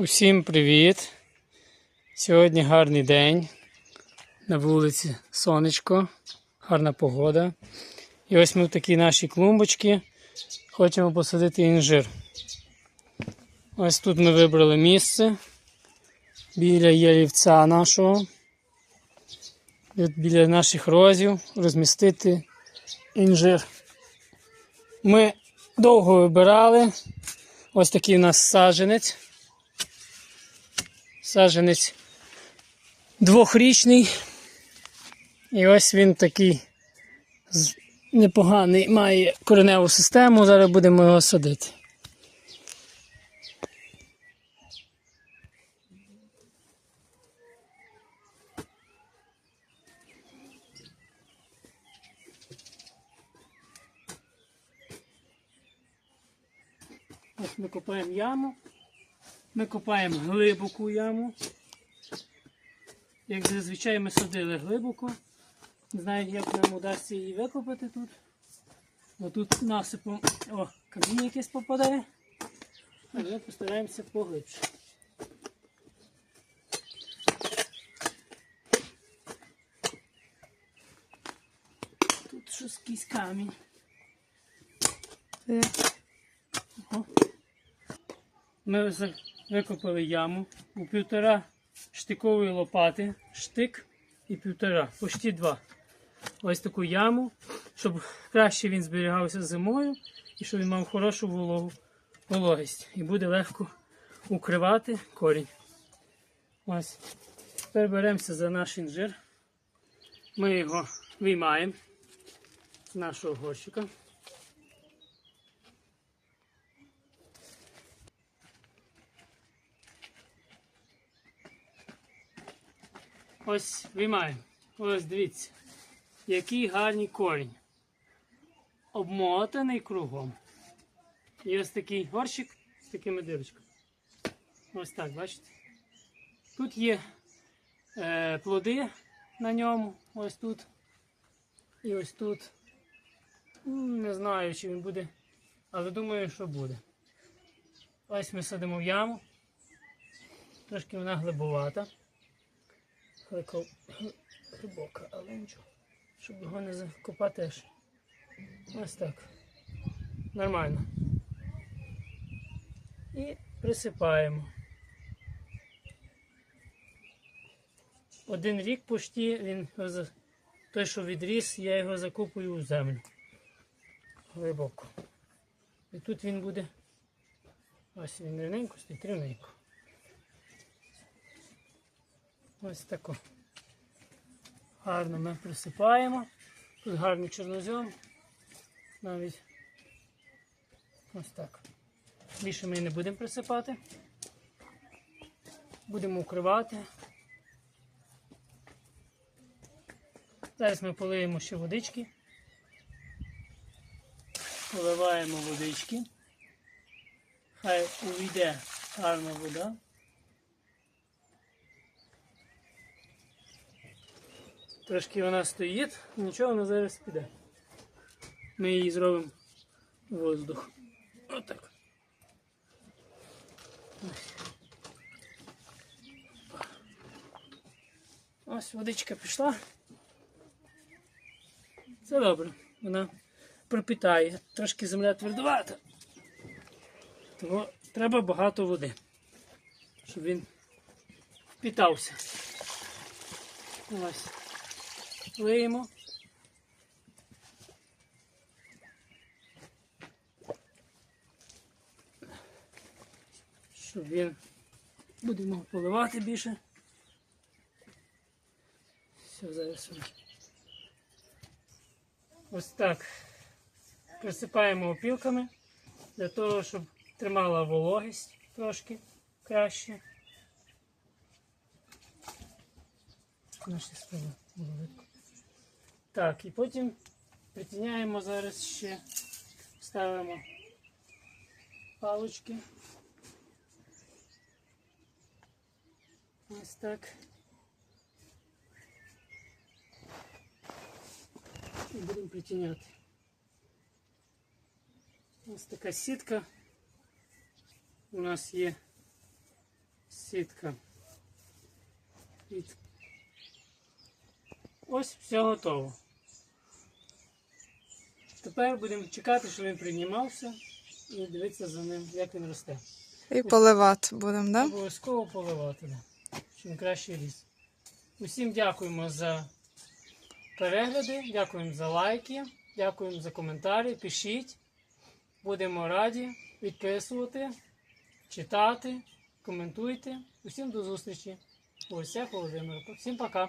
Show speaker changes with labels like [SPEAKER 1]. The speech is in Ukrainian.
[SPEAKER 1] Усім привіт! Сьогодні гарний день. На вулиці сонечко, гарна погода. І ось ми в такій нашій клумбочці хочемо посадити інжир. Ось тут ми вибрали місце біля ялівця нашого. Біля наших розів розмістити інжир. Ми довго вибирали. Ось такий у нас саджанець. Саджанець двохрічний. І ось він такий непоганий, має кореневу систему. Зараз будемо його садити. Ось ми копаємо яму. Ми копаємо глибоку яму. Як зазвичай ми садили глибоко. Не знаю, як нам вдасться її викопати тут. Бо тут насипом о, каміння якесь попадає. Але ми постараємося поглибше. Тут щось якийсь камінь. Ого. Ми викопали яму у півтора штикової лопати, штик і півтора, почти два. Ось таку яму, щоб краще він зберігався зимою і щоб він мав хорошу вологу, вологість. І буде легко укривати корінь. Ось. Тепер беремося за наш інжир. Ми його виймаємо з нашого горщика. Ось виймаємо. Ось дивіться, який гарний корінь. Обмотаний кругом. І ось такий горщик з такими дирочками. Ось так, бачите? Тут є е, плоди на ньому, ось тут. І ось тут. Не знаю, чи він буде, але думаю, що буде. Ось ми садимо в яму. Трошки вона глибовата. Глико- глибока, але нічого. Щоб його не закопати аж. Ось так. Нормально. І присипаємо. Один рік почти він той, що відріс, я його закопую у землю. Глибоко. І тут він буде. Ось він рівненько стоїть рівненько. Ось тако. Гарно ми присипаємо. Тут гарний чорнозем. Навіть ось так. Більше ми не будемо присипати. Будемо укривати. Зараз ми полиємо ще водички. Поливаємо водички. Хай увійде гарна вода. Трошки вона стоїть, нічого вона зараз піде. Ми її зробимо воздух. Отак. Ось. Водичка пішла. Це добре. Вона пропитає. Трошки земля твердувата. Тому треба багато води, щоб він впітався. Ось. Лиємо. Щоб він будемо поливати більше. Все, зараз. Ось так. Присипаємо опілками для того, щоб тримала вологість трошки краще. Наші справи було видно. Так, і потім притіняємо зараз ще, ставимо палочки. Ось так. І будемо притіняти. Ось така сітка. У нас є Сітка. Від... Ось все готово. Тепер будемо чекати, щоб він приймався і дивитися за ним, як він росте.
[SPEAKER 2] І поливати будемо, да?
[SPEAKER 1] Обов'язково поливати, да, щоб він краще ріс. Усім дякуємо за перегляди, дякуємо за лайки, дякуємо за коментарі. Пишіть. Будемо раді відписувати, читати, коментуйте. Усім до зустрічі. Ось Володимир. Всім пока.